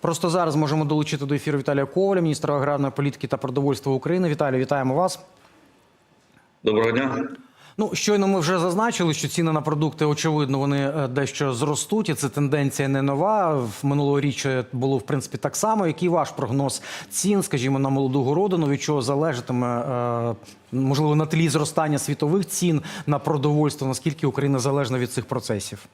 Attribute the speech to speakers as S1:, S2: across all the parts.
S1: Просто зараз можемо долучити до ефіру Віталія Коваля, міністра аграрної політики та продовольства України. Віталій, вітаємо вас.
S2: Доброго дня.
S1: Ну, щойно ми вже зазначили, що ціни на продукти, очевидно, вони е, дещо зростуть, і це тенденція не нова. В минулоріч було в принципі так само. Який ваш прогноз цін, скажімо, на молоду городину, від чого залежатиме е, можливо на тлі зростання світових цін на продовольство? Наскільки Україна залежна від цих процесів?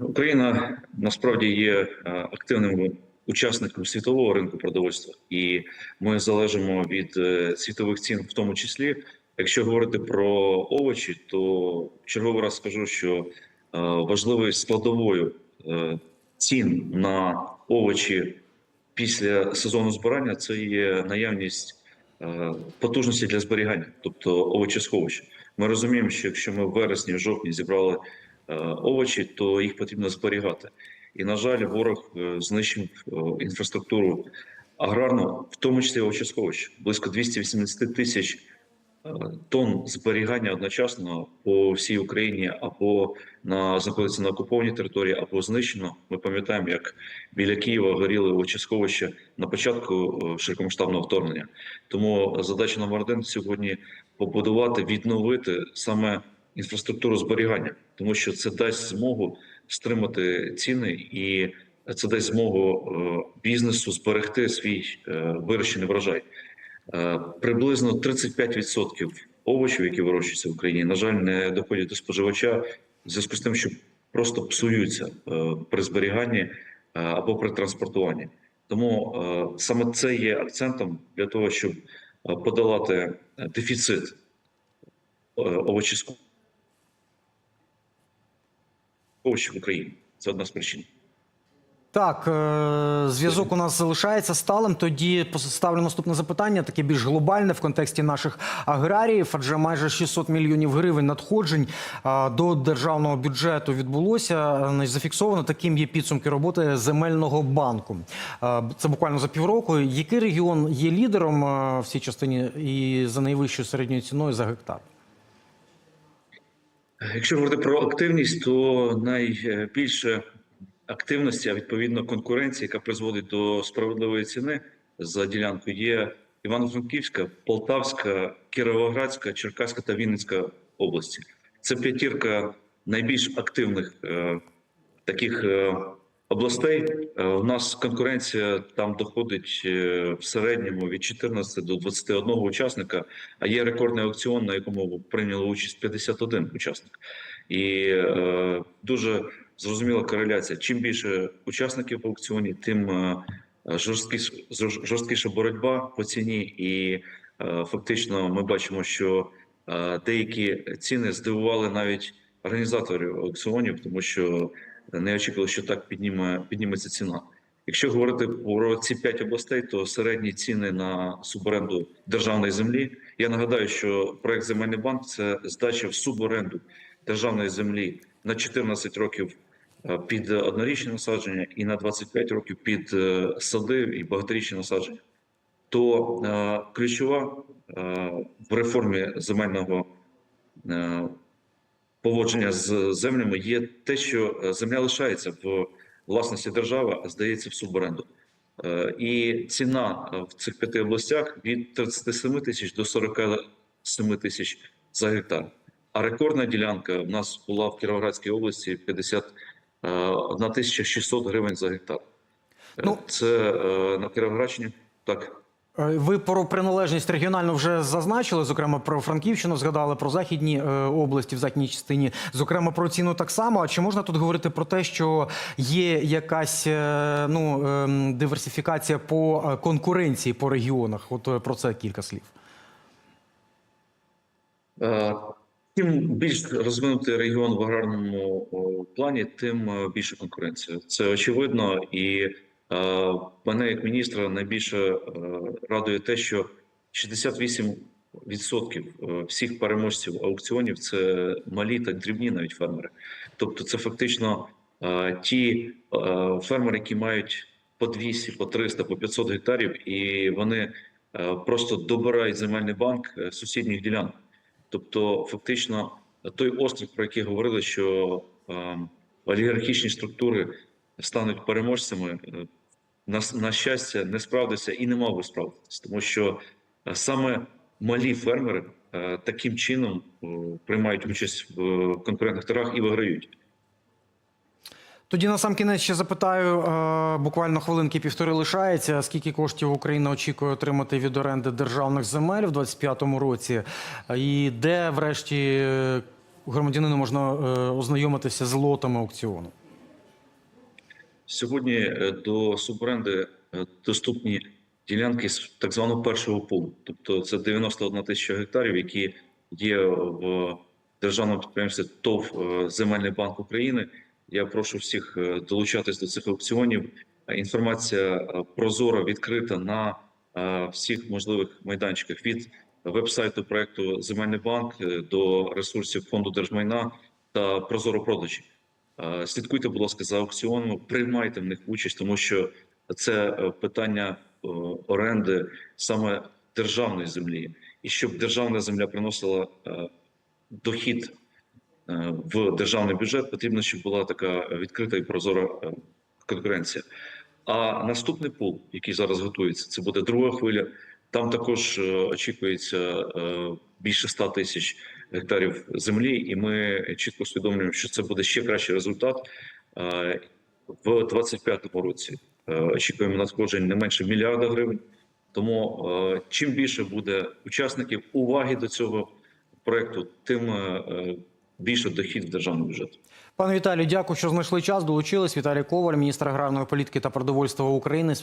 S2: Україна насправді є е, активним учасником світового ринку продовольства, і ми залежимо від е, світових цін, в тому числі. Якщо говорити про овочі, то черговий раз скажу, що е, важливою складовою е, цін на овочі після сезону збирання це є наявність е, потужності для зберігання, тобто овочесховища. Ми розуміємо, що якщо ми в вересні, в жовтні зібрали е, овочі, то їх потрібно зберігати. І, на жаль, ворог е, знищив е, інфраструктуру аграрну, в тому числі овочесховищ. Близько 280 тисяч е, тонн зберігання одночасно по всій Україні або на знаходиться на окупованій території, або знищено. Ми пам'ятаємо, як біля Києва горіли овочесховища на початку е, широкомасштабного вторгнення. Тому задача номер один сьогодні побудувати, відновити саме інфраструктуру зберігання, тому що це дасть змогу стримати ціни і це дасть змогу е, бізнесу зберегти свій е, вирощений врожай. Е, Приблизно 35% овочів, які вирощуються в Україні, на жаль, не доходять до споживача в зв'язку з тим, що просто псуються при зберіганні або при транспортуванні. Тому саме це є акцентом для того, щоб подолати дефіцит овочівського овочів в Україні. Це одна з причин.
S1: Так, е, зв'язок у нас залишається сталим. Тоді поставлю наступне запитання, таке більш глобальне в контексті наших аграріїв, адже майже 600 мільйонів гривень надходжень е, до державного бюджету відбулося. Е, Зафіксовано таким є підсумки роботи земельного банку. Це буквально за півроку. Який регіон є лідером в цій частині і за найвищою середньою ціною за гектар?
S2: Якщо говорити про активність, то найбільше активності, а відповідно конкуренції, яка призводить до справедливої ціни за ділянку, є Івано-Франківська, Полтавська, Кіровоградська, Черкаська та Вінницька області. Це п'ятірка найбільш активних е, таких е, областей. Е, у нас конкуренція там доходить е, в середньому від 14 до 21 учасника, а є рекордний аукціон, на якому прийняло участь 51 учасник. І е, дуже зрозуміла кореляція. Чим більше учасників в аукціоні, тим е, жорсткіш, жорсткіша боротьба по ціні, і е, фактично ми бачимо, що е, деякі ціни здивували навіть організаторів аукціонів, тому що не очікували, що так підніме, підніметься ціна. Якщо говорити про ці п'ять областей, то середні ціни на суборенду державної землі. Я нагадаю, що проект Земельний банк це здача в суборенду державної землі на 14 років е, під однорічні насадження і на 25 років під е, сади і багаторічні насадження. То е, ключова е, в реформі земельного е, поводження з землями є те, що е, земля лишається в власності держави, а здається в суборенду. Е, І ціна е, в цих п'яти областях від 37 тисяч до 47 тисяч за гектар. А рекордна ділянка в нас була в Кіровоградській області 51 тисяча 600 гривень за гектар.
S1: Ну-
S2: Це на Кіровоградщині так.
S1: Е, Ви про приналежність регіональну вже зазначили, зокрема про Франківщину, згадали про західні е, області в західній частині, зокрема про ціну так само. А чи можна тут говорити про те, що є якась е, ну ем, диверсифікація по конкуренції по регіонах? От про це кілька слів.
S2: Чим більш розвинутий регіон в аграрному плані, тим більше конкуренція. Це очевидно, і мене як міністра найбільше е, радує те, що 68% е, всіх переможців аукціонів це малі та дрібні навіть фермери. Тобто, це фактично е, ті фермери, які мають по 200, по 300, по 500 гектарів, і вони просто добирають земельний банк сусідніх ділянок. Тобто, фактично, той острів, про який говорили, що е, олігархічні структури стануть переможцями, на, на щастя, не справдиться і не мав би справдитися, тому що е, саме малі фермери е, таким чином е, приймають участь в конкурентних торгах і виграють.
S1: Тоді на сам кінець ще запитаю, буквально хвилинки півтори лишається. Скільки коштів Україна очікує отримати від оренди державних земель в 2025 році? І де, врешті, громадянину можна ознайомитися з лотами аукціону?
S2: Сьогодні е, до суборенди е, доступні ділянки з так званого першого пулу, тобто це 91 тисяча гектарів, які є в державному підприємстві ТОВ е, Земельний банк України. Я прошу всіх долучатись до цих аукціонів. Інформація прозора, відкрита на всіх можливих майданчиках від веб-сайту проекту Земельний банк до ресурсів фонду держмайна та прозоро продажі. Е, Слідкуйте, будь ласка, за аукціонами, приймайте в них участь, тому що це е, питання е, оренди саме державної землі, і щоб державна земля приносила е, дохід в державний бюджет, потрібно, щоб була така відкрита і прозора конкуренція. А наступний пул, який зараз готується, це буде друга хвиля. Там також очікується більше 100 тисяч гектарів землі, і ми чітко усвідомлюємо, що це буде ще кращий результат Е, в 2025 році. е, Очікуємо надходжень не менше мільярда гривень. Тому е, чим більше буде учасників уваги до цього проекту, тим більше дохід в державний бюджет.
S1: Пане Віталію, дякую, що знайшли час. Долучились. Віталій Коваль, міністр аграрної політики та продовольства України.